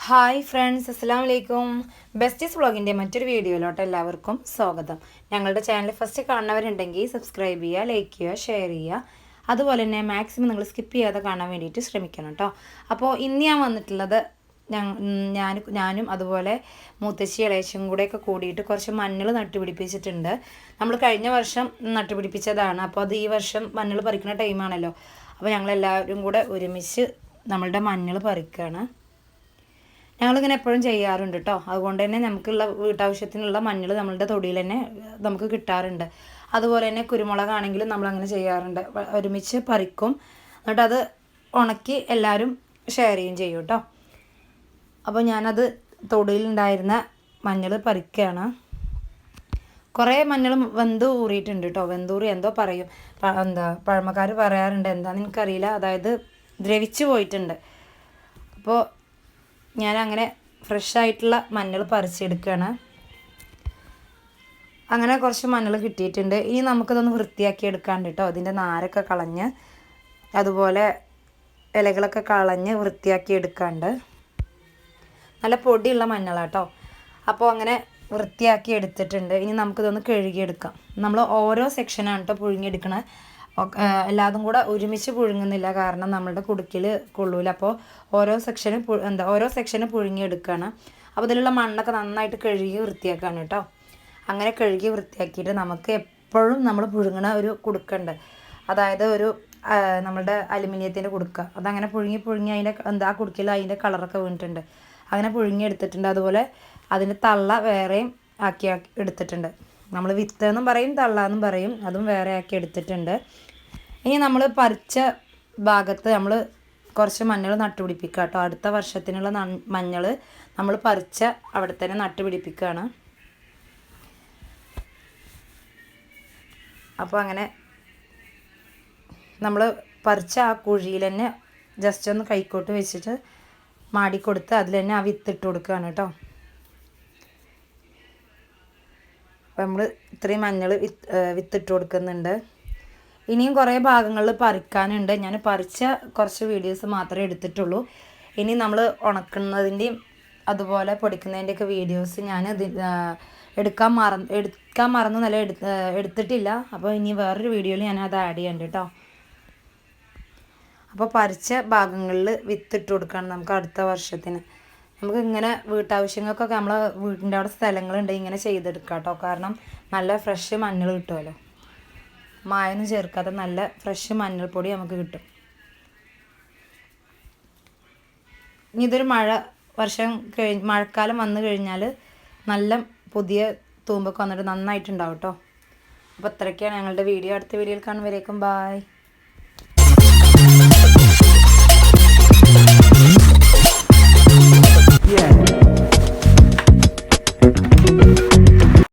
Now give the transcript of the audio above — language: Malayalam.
ഹായ് ഫ്രണ്ട്സ് അസ്സാം വലൈക്കും ബെസ്റ്റീസ് വ്ളോഗിന്റെ മറ്റൊരു വീഡിയോയിലോട്ട് എല്ലാവർക്കും സ്വാഗതം. ഞങ്ങളുടെ ചാനൽ ഫസ്റ്റ് കാണുന്നവരുണ്ടെങ്കിൽ സബ്സ്ക്രൈബ് ചെയ്യുക ലൈക്ക് ചെയ്യുക ഷെയർ ചെയ്യുക. അതുപോലെ തന്നെ മാക്സിമം നിങ്ങൾ സ്കിപ്പ് ചെയ്യാതെ കാണാൻ വേണ്ടിയിട്ട് ശ്രമിക്കണം കേട്ടോ അപ്പോൾ ഇന്ന് ഞാൻ വന്നിട്ടുള്ളത് ഞാൻ ഞാനും അതുപോലെ മൂത്തശ്ശി ഇളയച്ചും കൂടെയൊക്കെ കൂടിയിട്ട് കുറച്ച് മഞ്ഞൾ നട്ടുപിടിപ്പിച്ചിട്ടുണ്ട്. നമ്മൾ കഴിഞ്ഞ വർഷം നട്ടുപിടിപ്പിച്ചതാണ്. അപ്പോൾ അത് ഈ വർഷം മഞ്ഞൾ പറിക്കുന്ന ടൈമാണല്ലോ അപ്പോൾ ഞങ്ങളെല്ലാവരും കൂടെ ഒരുമിച്ച് നമ്മളുടെ മഞ്ഞൾ പറിക്കുകയാണ് ഞങ്ങളിങ്ങനെ എപ്പോഴും ചെയ്യാറുണ്ട് കേട്ടോ അതുകൊണ്ട് തന്നെ നമുക്കുള്ള വീട്ടാവശ്യത്തിനുള്ള മഞ്ഞൾ നമ്മളുടെ തൊടിയിൽ തന്നെ നമുക്ക് കിട്ടാറുണ്ട്. അതുപോലെ തന്നെ കുരുമുളകാണെങ്കിലും നമ്മൾ അങ്ങനെ ചെയ്യാറുണ്ട് ഒരുമിച്ച് പറിക്കും. എന്നിട്ട് അത് ഉണക്കി എല്ലാവരും ഷെയർ ചെയ്യും ചെയ്യും കേട്ടോ അപ്പോൾ ഞാനത് തൊടിയിലുണ്ടായിരുന്ന മഞ്ഞൾ പറിക്കുകയാണ് കുറേ മഞ്ഞൾ വെന്ത് ഊറിയിട്ടുണ്ട് കേട്ടോ വെന്തൂറി എന്തോ പറയും. എന്താ പഴമക്കാർ പറയാറുണ്ട്. എന്താണെന്ന് എനിക്കറിയില്ല. അതായത് ദ്രവിച്ചു പോയിട്ടുണ്ട്. അപ്പോൾ ഞാൻ അങ്ങനെ ഫ്രഷ് ആയിട്ടുള്ള മഞ്ഞൾ പറിച്ചെടുക്കുകയാണ് അങ്ങനെ കുറച്ച് മഞ്ഞൾ കിട്ടിയിട്ടുണ്ട്. ഇനി നമുക്കിതൊന്ന് വൃത്തിയാക്കി എടുക്കാണ്ട് കേട്ടോ അതിന്റെ നാരൊക്കെ കളഞ്ഞ് അതുപോലെ ഇലകളൊക്കെ കളഞ്ഞ് വൃത്തിയാക്കി എടുക്കാണ്ട്. നല്ല പൊടിയുള്ള മഞ്ഞളാട്ടോ അപ്പോൾ അങ്ങനെ വൃത്തിയാക്കി എടുത്തിട്ടുണ്ട്. ഇനി നമുക്കിതൊന്ന് കഴുകിയെടുക്കാം. നമ്മൾ ഓരോ സെക്ഷനാണ് കേട്ടോ പുഴുങ്ങിയെടുക്കണത് എല്ലാതും കൂടെ ഒരുമിച്ച് പുഴുങ്ങുന്നില്ല കാരണം നമ്മളുടെ കുടുക്കിൽ കൊള്ളൂല. അപ്പോൾ ഓരോ സെക്ഷന് എന്താ ഓരോ സെക്ഷന് പുഴുങ്ങിയെടുക്കുകയാണ് അപ്പോൾ ഇതിലുള്ള മണ്ണൊക്കെ നന്നായിട്ട് കഴുകി വൃത്തിയാക്കുകയാണ് കേട്ടോ അങ്ങനെ കഴുകി വൃത്തിയാക്കിയിട്ട് നമുക്ക് എപ്പോഴും നമ്മൾ പുഴുങ്ങണ ഒരു കുടുക്കുണ്ട്. അതായത് ഒരു നമ്മളുടെ അലുമിനിയത്തിന്റെ കുടുക്ക. അതങ്ങനെ പുഴുങ്ങി പുഴുങ്ങി അതിന്റെ എന്താ കുടുക്കിൽ അതിന്റെ കളറൊക്കെ വീണിട്ടുണ്ട്. അങ്ങനെ പുഴുങ്ങി എടുത്തിട്ടുണ്ട് അതുപോലെ അതിന്റെ തള്ള വേറെയും ആക്കി എടുത്തിട്ടുണ്ട്. നമ്മൾ വിത്ത് എന്നും പറയും തള്ള എന്നും പറയും. അതും വേറെ ആക്കി എടുത്തിട്ടുണ്ട്. ഇനി നമ്മൾ പറിച്ച ഭാഗത്ത് നമ്മൾ കുറച്ച് മഞ്ഞൾ നട്ടുപിടിപ്പിക്കുക കേട്ടോ. അടുത്ത വർഷത്തിനുള്ള മഞ്ഞൾ നമ്മൾ പറിച്ച അവിടെ തന്നെ നട്ടുപിടിപ്പിക്കുകയാണ്. അപ്പോൾ അങ്ങനെ നമ്മൾ പറിച്ച ആ കുഴിയിൽ തന്നെ ജസ്റ്റ് ഒന്ന് കൈക്കോട്ട് വെച്ചിട്ട് മാടിക്കൊടുത്ത് അതിൽ തന്നെ ആ വിത്തിട്ട് കൊടുക്കുകയാണ് കേട്ടോ. അപ്പോൾ നമ്മൾ ഇത്രയും മഞ്ഞൾ വിത്ത് വിത്തിട്ട് കൊടുക്കുന്നുണ്ട്. ഇനിയും കുറേ ഭാഗങ്ങളിൽ പറിക്കാനുണ്ട്. ഞാൻ പറിച്ച കുറച്ച് വീഡിയോസ് മാത്രമേ എടുത്തിട്ടുള്ളൂ. ഇനി നമ്മൾ ഉണക്കുന്നതിന്റെയും അതുപോലെ പൊടിക്കുന്നതിന്റെയൊക്കെ വീഡിയോസ് ഞാൻ എടുക്കാൻ മറന്ന് എടുക്കാൻ മറന്നു നല്ല എടുത്തിട്ടില്ല. അപ്പോൾ ഇനി വേറൊരു വീഡിയോയിൽ ഞാൻ അത് ആഡ് ചെയ്യണ്ട കേട്ടോ. അപ്പോൾ പറിച്ച ഭാഗങ്ങളിൽ വിത്തിട്ട് കൊടുക്കണം നമുക്ക് അടുത്ത വർഷത്തിന്. നമുക്ക് ഇങ്ങനെ വീട്ടാവശ്യങ്ങൾക്കൊക്കെ നമ്മളെ വീടിന്റെ അവിടെ സ്ഥലങ്ങളുണ്ട് ഇങ്ങനെ ചെയ്തെടുക്കാം കേട്ടോ. കാരണം നല്ല ഫ്രഷ് മഞ്ഞൾ കിട്ടുമല്ലോ മായൊന്നും ചേർക്കാതെ നല്ല ഫ്രഷ് മഞ്ഞൾപ്പൊടി നമുക്ക് കിട്ടും. ഇനി ഇതൊരു മഴ വർഷം കഴിഞ്ഞ് മഴക്കാലം വന്നു കഴിഞ്ഞാൽ നല്ല പുതിയ തൂമ്പൊക്കെ വന്നിട്ട് നന്നായിട്ടുണ്ടാവും കേട്ടോ. അപ്പോൾ അത്രയ്ക്കാണ് ഞങ്ങളുടെ വീഡിയോ. അടുത്ത വീഡിയോയിൽ കാണുമ്പോഴേക്കും ബായ്